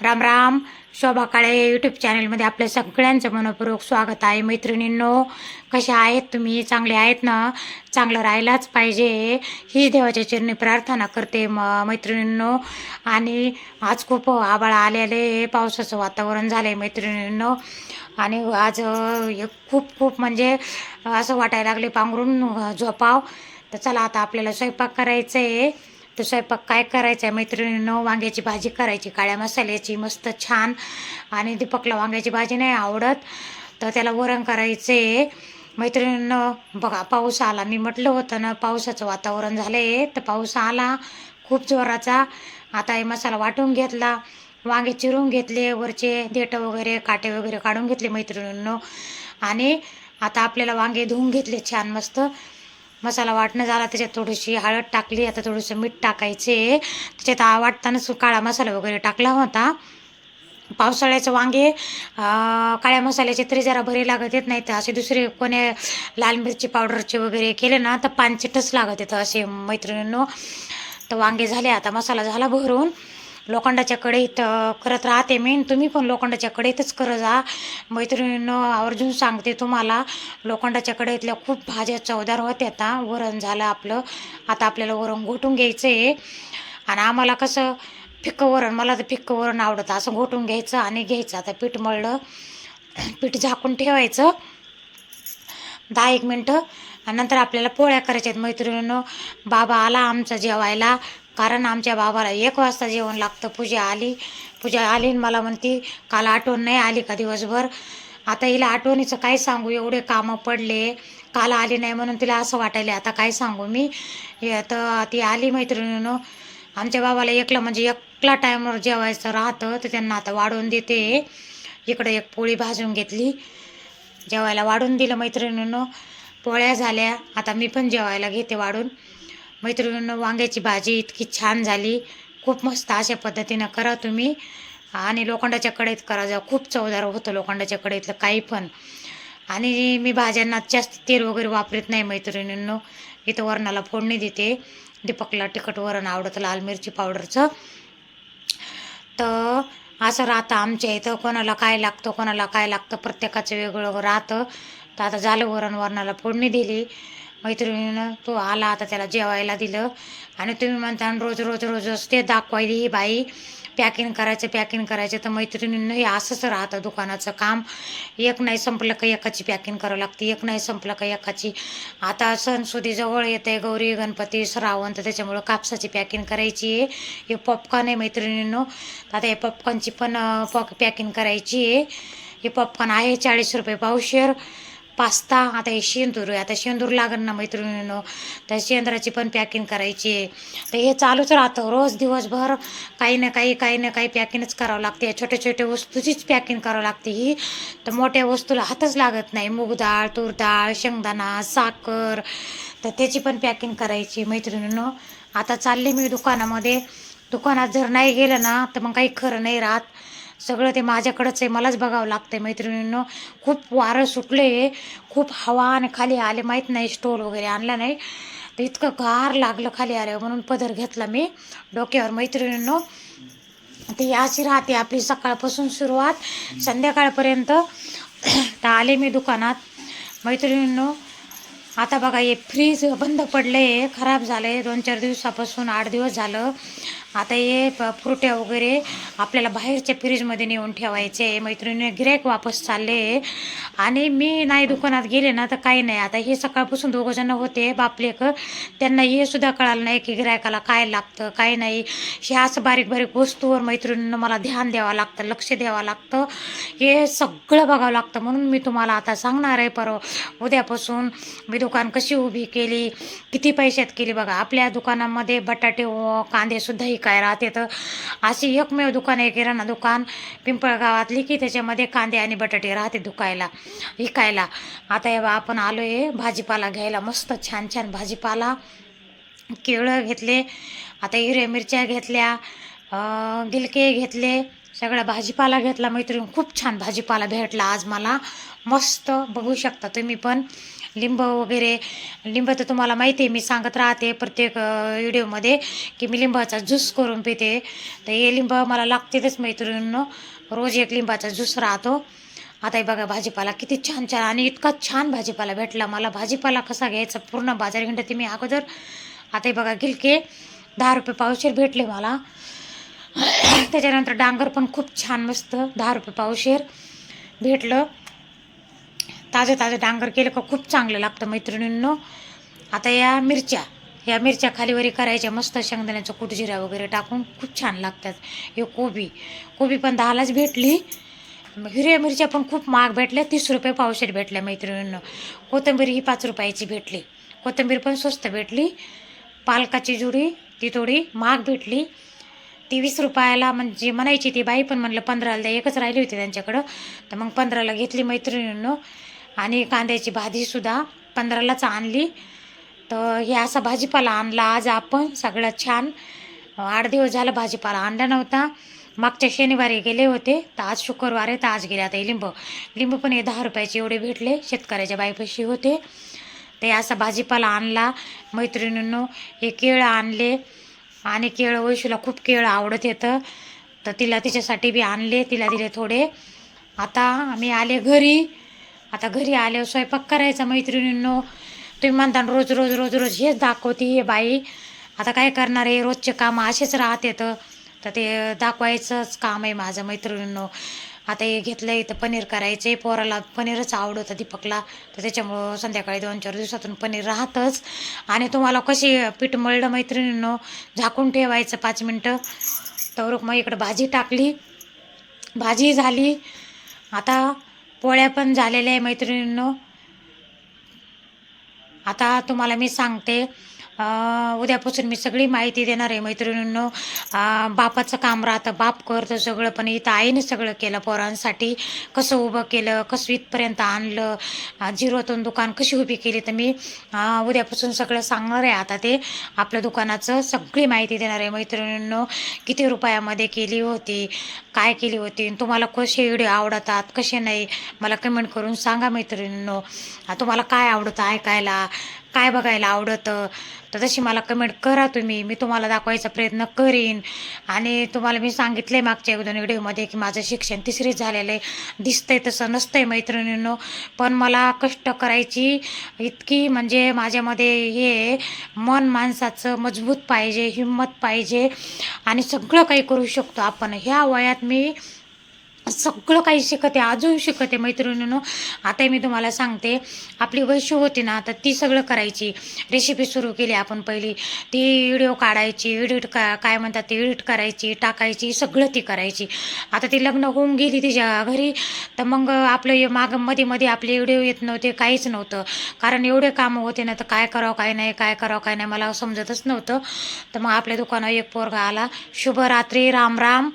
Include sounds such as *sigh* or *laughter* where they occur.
Ram Ram. Shobha Kale YouTube चॅनलमध्ये आपल्या सगळ्यांचं मनपूर्वक स्वागत आहे. मैत्रिणींनो कशा आहेत तुम्ही? चांगले आहेत ना? चांगलं राहायलाच पाहिजे. हीच देवाच्या चरणी प्रार्थना करते म मैत्रिणींनो. आणि आज खूप आबाळ आलेले पावसाचं वातावरण झालं आहे मैत्रिणींनो. आणि आज एक खूप खूप म्हणजे असं वाटायला लागले पांघरून झोपाव. तर चला आता आपल्याला स्वयंपाक करायचं आहे तर स्वयंपाक काय करायचं आहे? मैत्रिणीनं वांग्याची भाजी करायची काळ्या मसाल्याची मस्त छान. आणि दीपकला वांग्याची भाजी नाही आवडत तर त्याला वरण करायचं आहे मैत्रिणीनं बघा पाऊस आला. मी म्हटलं होतं ना पावसाचं वातावरण झालं आहे तर पाऊस आला. खूप जोराचा. आता हे मसाला वाटून घेतला. वांगे चिरून घेतले वरचे देठं वगैरे काटे वगैरे काढून घेतले मैत्रिणींनो. आणि आता आपल्याला वांगे धुवून घेतले छान मस्त. मसाला वाटणं झाला त्याच्यात थोडीशी हळद टाकली आता थोडंसं मीठ टाकायचे. त्याच्यात वाटतानाच काळा मसाला वगैरे टाकला होता. पावसाळ्याचं वांगे काळ्या मसाल्याचे तरी जरा भरे लागत येत नाही तर असे दुसरे कोणी लाल मिरची पावडरचे वगैरे केले ना तर पानचिटच लागत येतं असे मैत्रिणींनो. तर वांगे झाले आता मसाला झाला भरून. लोखंडाच्या कढईत करत राहते मी तुम्ही पण लोखंडाच्या कढईतच करत जा. मैत्रिणीनं आवर्जून सांगते तुम्हाला लोखंडाच्या कढईतल्या खूप भाज्या चवदार होत्या आता. वरण झालं आपलं. आता आपल्याला वरण घोटून घ्यायचं आहे आणि आम्हाला कसं फिक्कं वरण मला तर फिक्कं वरण आवडतं. असं घोटून घ्यायचं आणि घ्यायचं. आता पीठ मळलं पीठ झाकून ठेवायचं. दहा एक मिनटं. नंतर आपल्याला पोळ्या करायच्या आहेत. मैत्रिणीनं बाबा आला आमचा जेवायला. कारण आमच्या बाबाला एक वाजता जेवण लागतं. पूजा आली. पूजा आली आणि मला म्हणती काल आठवण नाही आली का दिवसभर? आता हिला आठवणीचं काय सांगू? एवढे कामं पडले. काल आली नाही म्हणून तिला असं वाटायला आता काय सांगू मी? हे तर ती आली मैत्रिणीनं. आमच्या बाबाला एकला म्हणजे एकला टाईमवर जेवायचं राहतं तर त्यांना आता वाढवून देते. इकडं एक पोळी भाजून घेतली. जेवायला वाढून दिलं मैत्रिणीनं. पोळ्या झाल्या. आता मी पण जेवायला घेते वाढून. मैत्रिणीनं वांग्याची भाजी इतकी छान झाली. खूप मस्त अशा पद्धतीनं करा तुम्ही. आणि लोखंडाच्या कढईत करा. जा खूप चवदार होतं लोखंडाच्या कढईतलं काही पण. आणि मी भाज्यांना जास्त तेल वगैरे वापरत नाही मैत्रिणींनो. इथं वरणाला फोडणी देते. दीपकला तिखट वरण आवडतं लाल मिरची पावडरचं. तर असं राहतं आमच्या इथं. कोणाला काय लागतं कोणाला काय लागतं प्रत्येकाचं वेगळं राहतं. तर आता झालं वरण वरणाला फोडणी दिली. मैत्रिणीनं तो आला आता त्याला जेवायला दिलं. आणि तुम्ही म्हणता रोज रोज रोज ते दाखवायली ही बाई. पॅकिंग करायचं पॅकिंग करायचं. तर मैत्रिणींनं हे असंच राहतं दुकानाचं काम. एक नाही संपलं का एकाची पॅकिंग करावं लागते. एक नाही संपलं का एकाची. आता सणसुदीजवळ येते गौरी गणपती श्रावण. तर त्याच्यामुळं कापसाची पॅकिंग करायची आहे. हे पॉपकॉर्न आहे मैत्रिणींनो. आता हे पॉपकॉर्नची पण पॉक पॅकिंग करायची आहे. हे पॉपकॉर्न आहे चाळीस रुपये पावशेर. पास्ता आता हे शेंदूर आहे. आता शेंदूर लागण ना मैत्रिणीनं. तर शेंद्राची पण पॅकिंग करायची आहे. तर हे चालूच राहतं. रोज दिवसभर काही ना काही काही ना काही पॅकिंगच करावं लागते. छोट्या छोट्या वस्तूचीच पॅकिंग करावं लागते ही. तर मोठ्या वस्तूला हातच लागत नाही. मूग डाळ तूर डाळ शेंगदाणा साखर. तर त्याची पण पॅकिंग करायची मैत्रिणीनं. आता चालले मी दुकानामध्ये. दुकानात जर नाही गेलं ना तर मग काही खरं नाही राहत. सगळं ते माझ्याकडंच आहे मलाच बघावं लागतं आहे मैत्रिणींनो. खूप वारं सुटले खूप हवा आणि खाली आले माहीत नाही स्टोल वगैरे आणला नाही. तर इतकं गार लागलं खाली आल्यावर म्हणून पदर घेतला मी डोक्यावर मैत्रिणींनो. ती अशी राहते आपली सकाळपासून सुरुवात संध्याकाळपर्यंत. तर आले मी दुकानात. मैत्रिणींनो आता बघा हे फ्रीज बंद पडले खराब झाले. दोन चार दिवसापासून आठ दिवस झालं. आता हे प फ्रुट्या वगैरे आपल्याला बाहेरच्या फ्रीजमध्ये नेऊन ठेवायचे. मैत्रिणी गिऱ्हाईक वापस चालले. आणि मी नाही दुकानात गेले ना तर काही नाही. आता हे सकाळपासून दोघं जण होते बापलेक त्यांना हे सुद्धा कळालं नाही की गिऱ्हाईकाला काय लागतं काय नाही. हे असं बारीक बारीक वस्तूवर मैत्रिणींना मला ध्यान द्यावं लागतं लक्ष द्यावं लागतं. हे सगळं बघावं लागतं म्हणून मी तुम्हाला आता सांगणार आहे. परवा उद्यापासून मी दुकान कशी उभी केली किती पैशात केली बघा. आपल्या दुकानामध्ये बटाटे कांदेसुद्धा ही काय राहते तर अशी एकमेव दुकान आहे किराणा दुकान. पिंपळगावातली की त्याच्यामध्ये कांदे आणि बटाटे राहते दुकायला विकायला. आता हे बा आपण आलो आहे भाजीपाला घ्यायला. मस्त छान छान भाजीपाला. केळं घेतले आता हिरव्या मिरच्या घेतल्या गिलके घेतले सगळा भाजीपाला घेतला. मैत्रीण खूप छान भाजीपाला भेटला आज मला. मस्त बघू शकता तुम्ही पण. लिंब वगैरे लिंब तर तुम्हाला माहिती आहे मी सांगत राहते प्रत्येक व्हिडिओमध्ये की मी लिंबाचा ज्यूस करून पिते. तर हे लिंब मला लागतेच मैत्रिणींनो. रोज एक लिंबाचा ज्यूस राहतो. आता हे बघा भाजीपाला किती छान छान आणि इतका छान भाजीपाला भेटला मला. भाजीपाला कसा घ्यायचा? पूर्ण बाजार हिंडते मी अगोदर आता हे बघा गिलके दहा रुपये पावशेर भेटले मला. *coughs* त्याच्यानंतर डांगर पण खूप छान मस्त दहा रुपये पावशेर भेटलं. ताजं ताजं डांगर केलं का खूप चांगलं लागतं मैत्रिणींनो. आता या मिरच्या या मिरच्या खालीवरी करायच्या मस्त शेंगदाण्याचं कुटजिरा वगैरे टाकून खूप छान लागतात. हे कोबी कोबी पण दहालाच भेटली. हिरव्या मिरच्या पण खूप महाग भेटल्या तीस रुपये पावशेर भेटल्या मैत्रिणींनो. कोथिंबीर ही पाच रुपयाची भेटली. कोथिंबीर पण स्वस्त भेटली. पालकाची जुडी ती थोडी महाग भेटली. ती वीस रुपयाला म्हणजे म्हणायची ती बाई पण म्हणलं पंधराला द्या एकच राहिली होती त्यांच्याकडं. तर मग पंधराला घेतली मैत्रिणींनो. आणि कांद्याची भाजीसुद्धा पंधरालाच आणली. तर हे असा भाजीपाला आणला. आज आपण सगळं छान आठ दिवस झालं भाजीपाला आणला नव्हता. मागच्या शनिवारी गेले होते. तर आज शुक्रवार आहे. तर आज गेले आता हे लिंब. लिंब पण हे दहा रुपयाचे एवढे भेटले. शेतकऱ्याच्या बाईपाशी होते. ते असा भाजीपाला आणला. मैत्रिणींनो हे केळं आणले. आणि केळं वैशूला खूप केळं आवडत येतं. तर तिला तिच्यासाठी बी आणले. तिला दिले थोडे. आता आम्ही आले घरी. आता घरी आल्यावर स्वयंपाक करायचा मैत्रिणींनो. तुम्ही म्हणता रोज रोज रोज रोज हेच दाखवते हे बाई. आता काय करणार आहे? रोजचे कामं असेच राहते तर. तर ते दाखवायचंच काम आहे माझं मैत्रिणींनो. आता हे घेतलं इथं पनीर करायचे पोराला पनीरच आवडतं दीपकला. तर त्याच्यामुळं संध्याकाळी दोन चार दिवसातून पनीर राहतंच. आणि तुम्हाला कशी पीठ मळलं मैत्रिणींनो? झाकून ठेवायचं पाच मिनटं. तर मग इकडं भाजी टाकली. भाजी झाली. आता पोळ्या पण झालेल्या आहे मैत्रिणींनो. आता तुम्हाला मी सांगते उद्यापासून मी सगळी माहिती देणार आहे मैत्रिणींनो. बापाचं काम राहतं बाप करतं सगळं पण इथं आईने सगळं केलं पोरांसाठी. कसं उभं केलं कसं इथपर्यंत आणलं झिरोतून दुकान कशी उभी केली तर मी उद्यापासून सगळं सांगणार आहे आता ते. आपल्या दुकानाचं सगळी माहिती देणार आहे मैत्रिणींनो. किती रुपयामध्ये केली होती काय केली होती तुम्हाला कसे व्हिडिओ आवडतात कसे नाही मला कमेंट करून सांगा मैत्रिणींनो. तुम्हाला काय आवडतं ऐकायला? काय बघायला आवडतं? तर तशी मला कमेंट करा तुम्ही. मी तुम्हाला दाखवायचा प्रयत्न करीन. आणि तुम्हाला मी सांगितलं आहे मागच्या एक दोन व्हिडिओमध्ये की माझं शिक्षण तिसरीच झालेलं आहे. दिसतंय तसं नसतंय मैत्रिणींनो. पण मला कष्ट करायची इतकी म्हणजे माझ्यामध्ये हे मन माणसाचं मजबूत पाहिजे हिंमत पाहिजे. आणि सगळं काही करू शकतो आपण. ह्या वयात मी सगळं काही शिकते अजून शिकते मैत्रिणीनं. आता मी तुम्हाला सांगते आपली वैश्य होती ना तर ती सगळं करायची. रेसिपी सुरू केली आपण पहिली. ती व्हिडिओ काढायची एडिट का काय म्हणतात ती एडिट करायची टाकायची सगळं ती करायची. आता ती लग्न होऊन गेली तिच्या घरी. तर मग आपलं हे मागं मध्ये मध्ये आपले व्हिडिओ येत नव्हते काहीच नव्हतं. कारण एवढे कामं होते ना तर काय करावं काय नाही काय करावं काय नाही मला समजतच नव्हतं. तर मग आपल्या दुकानावर एक पोरगा आला. शुभरात्री राम राम.